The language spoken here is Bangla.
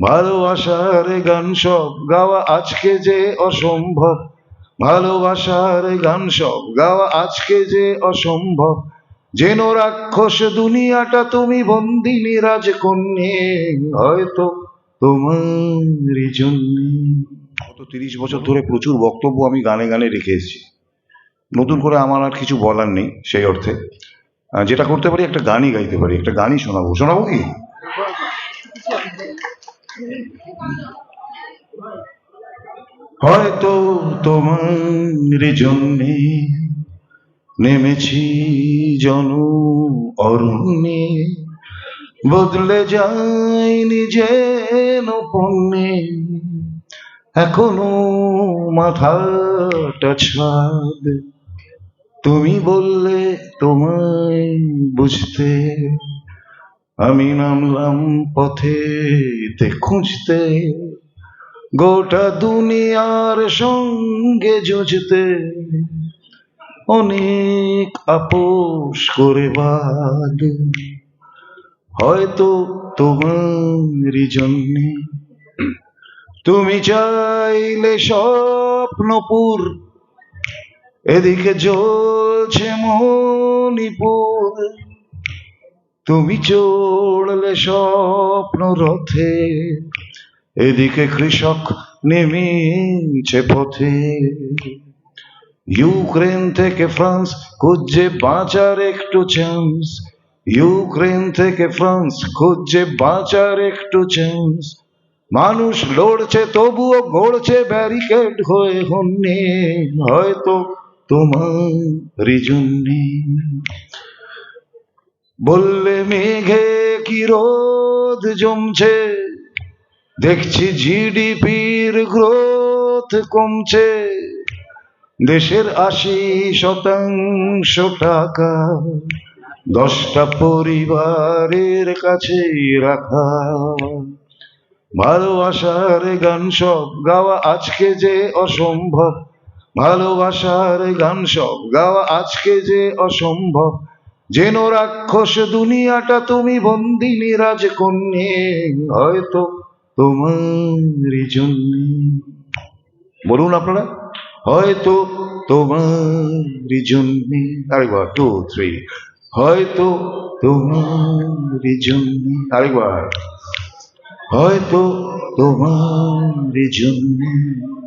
ভালোবাসার গান সব গাওয়া আজকে যে অসম্ভব। ভালোবাসার গান সব গাওয়া আজকে যে অসম্ভব। যেন রাক্ষস দুনিয়াটা তুমি বন্দিনী রাজকন্যে হয়তো তোমার জন্য। গত তিরিশ বছর ধরে প্রচুর বক্তব্য আমি গানে গানে রেখে এসেছি। নতুন করে আমার আর কিছু বলার নেই সেই অর্থে। যেটা করতে পারি একটা গানই গাইতে পারি, একটা গানই শোনাবো। শোনাবো কি? হয়তো তোমার জন্যে নেমেছি জন অরণ্যে, বদলে যায়নি যেন পণ্যে, এখনও মাথাটা ছাদ। তুমি বললে তোমায় বুঝতে আমি নামলাম পথে খুঁজতে, গোটা দুনিয়ার সঙ্গে জুঝতে অনেক আপোষ করে বাদ। হয়তো তোমারই জন্যে, তুমি চাইলে স্বপ্নপুর, এদিকে জ্বলছে মণিপুর। তুমি চড়লে স্বপ্ন রথে, এদিকে কৃষক নেমেছে পথে। ইউক্রেন থেকে ফ্রান্স খুঁজছে বাঁচার একটু চান্স ইউক্রেন থেকে ফ্রান্স খুঁজছে বাঁচার একটু চান্স মানুষ লড়ছে, তবুও গড়ছে ব্যারিকেড হয়ে হন্যে, হয়তো তোমার জন্যে। বললে মেঘে কি রোদ জমছে? দেখছি জিডিপির গ্রোথ কমছে। দেশের আশি শতাংশ টাকা দশটা পরিবারের কাছে রাখা। ভালোবাসার গান সব গাওয়া আজকে যে অসম্ভব। ভালোবাসার গান সব গাওয়া আজকে যে অসম্ভব। যেন রাক্ষস দুনিয়াটা তুমি বন্দিনী রাজকন্যে, হয়তো তোমারই জন্যে। বলুন আপনারা, হয়তো তোমারই জন্যে। আরেকবার টু থ্রি হয়তো তোমারই জন্যে। আরেকবার। হয়তো তোমারই জন্যে।